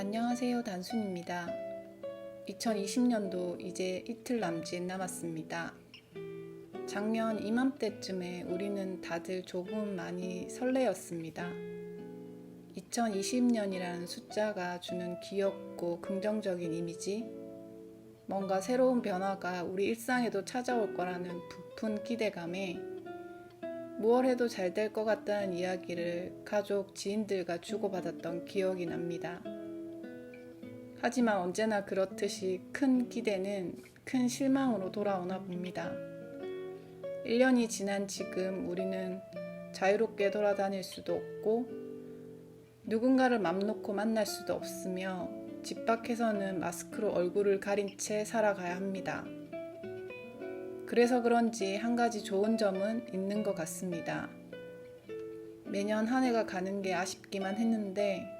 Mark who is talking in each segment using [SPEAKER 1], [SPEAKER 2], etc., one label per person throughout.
[SPEAKER 1] 안녕하세요. 단순입니다. 2020년도 이제 이틀 남짓 남았습니다. 작년 이맘때쯤에 우리는 다들 조금 많이 설레었습니다. 2020년이라는 숫자가 주는 귀엽고 긍정적인 이미지, 뭔가 새로운 변화가 우리 일상에도 찾아올 거라는 부푼 기대감에 무얼 해도 잘 될 것 같다는 이야기를 가족, 지인들과 주고받았던 기억이 납니다. 하지만 언제나 그렇듯이 큰 기대는 큰 실망으로 돌아오나 봅니다. 1년이 지난 지금 우리는 자유롭게 돌아다닐 수도 없고 누군가를 맘 놓고 만날 수도 없으며 집 밖에서는 마스크로 얼굴을 가린 채 살아가야 합니다. 그래서 그런지 한 가지 좋은 점은 있는 것 같습니다. 매년 한 해가 가는 게 아쉽기만 했는데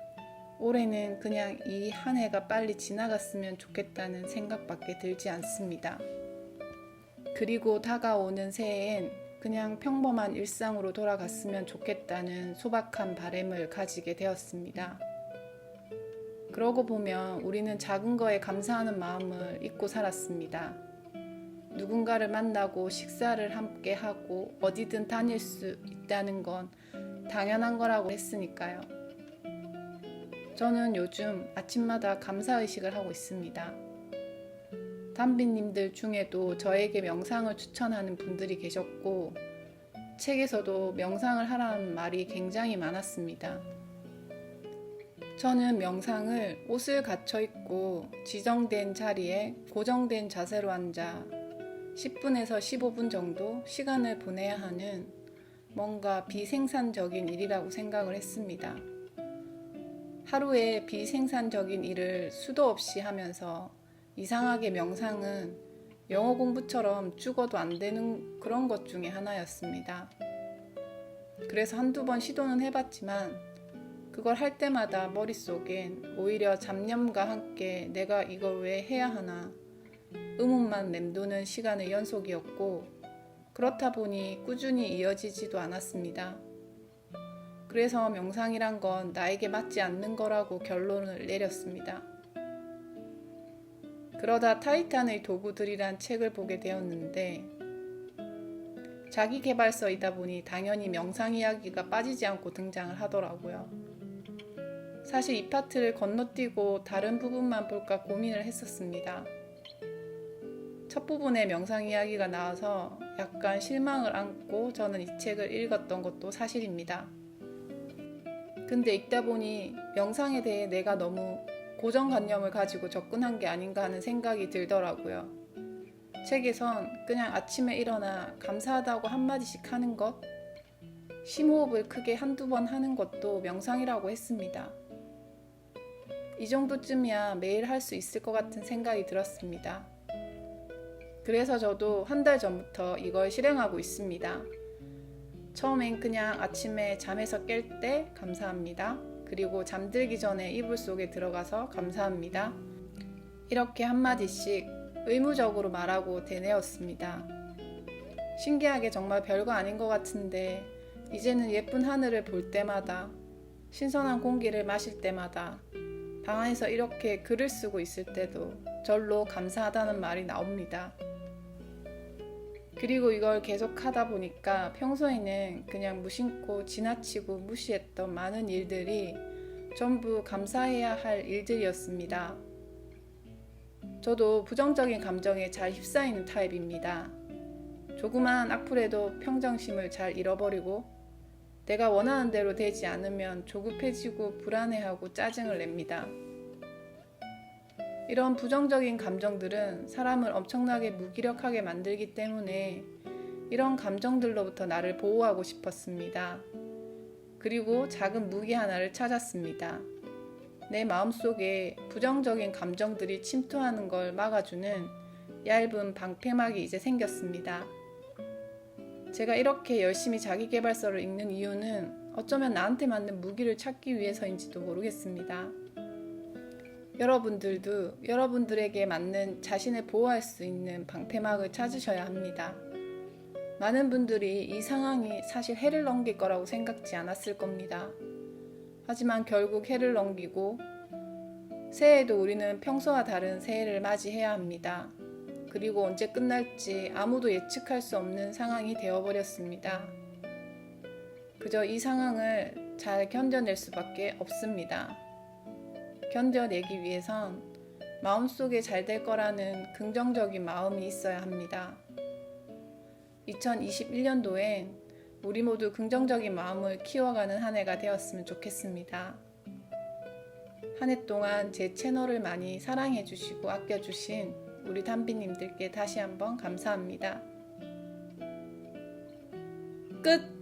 [SPEAKER 1] 올해는 그냥 이 한 해가 빨리 지나갔으면 좋겠다는 생각밖에 들지 않습니다. 그리고 다가오는 새해엔 그냥 평범한 일상으로 돌아갔으면 좋겠다는 소박한 바램을 가지게 되었습니다. 그러고 보면 우리는 작은 거에 감사하는 마음을 잊고 살았습니다. 누군가를 만나고 식사를 함께 하고 어디든 다닐 수 있다는 건 당연한 거라고 했으니까요. 저는 요즘 아침마다 감사의식을 하고 있습니다. 담비님들 중에도 저에게 명상을 추천하는 분들이 계셨고, 책에서도 명상을 하라는 말이 굉장히 많았습니다. 저는 명상을 옷을 갖춰 입고 지정된 자리에 고정된 자세로 앉아 10분에서 15분 정도 시간을 보내야 하는 뭔가 비생산적인 일이라고 생각을 했습니다. 하루에 비생산적인 일을 수도 없이 하면서 이상하게 명상은 영어 공부처럼 죽어도 안 되는 그런 것 중에 하나였습니다. 그래서 한두 번 시도는 해봤지만 그걸 할 때마다 머릿속엔 오히려 잡념과 함께 내가 이걸 왜 해야 하나 의문만 맴도는 시간의 연속이었고 그렇다 보니 꾸준히 이어지지도 않았습니다. 그래서 명상이란 건 나에게 맞지 않는 거라고 결론을 내렸습니다. 그러다 타이탄의 도구들이란 책을 보게 되었는데 자기 개발서이다 보니 당연히 명상 이야기가 빠지지 않고 등장을 하더라고요. 사실 이 파트를 건너뛰고 다른 부분만 볼까 고민을 했었습니다. 첫 부분에 명상 이야기가 나와서 약간 실망을 안고 저는 이 책을 읽었던 것도 사실입니다. 근데 읽다 보니 명상에 대해 내가 너무 고정관념을 가지고 접근한 게 아닌가 하는 생각이 들더라고요. 책에선 그냥 아침에 일어나 감사하다고 한마디씩 하는 것, 심호흡을 크게 한두 번 하는 것도 명상이라고 했습니다. 이 정도쯤이야 매일 할 수 있을 것 같은 생각이 들었습니다. 그래서 저도 한 달 전부터 이걸 실행하고 있습니다. 처음엔 그냥 아침에 잠에서 깰 때 감사합니다. 그리고 잠들기 전에 이불 속에 들어가서 감사합니다. 이렇게 한마디씩 의무적으로 말하고 되뇌었습니다. 신기하게 정말 별거 아닌 것 같은데 이제는 예쁜 하늘을 볼 때마다 신선한 공기를 마실 때마다 방 안에서 이렇게 글을 쓰고 있을 때도 절로 감사하다는 말이 나옵니다. 그리고 이걸 계속 하다 보니까 평소에는 그냥 무심코 지나치고 무시했던 많은 일들이 전부 감사해야 할 일들이었습니다. 저도 부정적인 감정에 잘 휩싸이는 타입입니다. 조그만 악플에도 평정심을 잘 잃어버리고 내가 원하는 대로 되지 않으면 조급해지고 불안해하고 짜증을 냅니다. 이런 부정적인 감정들은 사람을 엄청나게 무기력하게 만들기 때문에 이런 감정들로부터 나를 보호하고 싶었습니다. 그리고 작은 무기 하나를 찾았습니다. 내 마음속에 부정적인 감정들이 침투하는 걸 막아주는 얇은 방패막이 이제 생겼습니다. 제가 이렇게 열심히 자기개발서를 읽는 이유는 어쩌면 나한테 맞는 무기를 찾기 위해서인지도 모르겠습니다. 여러분들도 여러분들에게 맞는 자신을 보호할 수 있는 방패막을 찾으셔야 합니다. 많은 분들이 이 상황이 사실 해를 넘길 거라고 생각지 않았을 겁니다. 하지만 결국 해를 넘기고 새해에도 우리는 평소와 다른 새해를 맞이해야 합니다. 그리고 언제 끝날지 아무도 예측할 수 없는 상황이 되어버렸습니다. 그저 이 상황을 잘 견뎌낼 수밖에 없습니다. 견뎌내기 위해선 마음속에 잘 될 거라는 긍정적인 마음이 있어야 합니다. 2021년도엔 우리 모두 긍정적인 마음을 키워가는 한 해가 되었으면 좋겠습니다. 한 해 동안 제 채널을 많이 사랑해 주시고 아껴 주신 우리 담비님들께 다시 한번 감사합니다. 끝!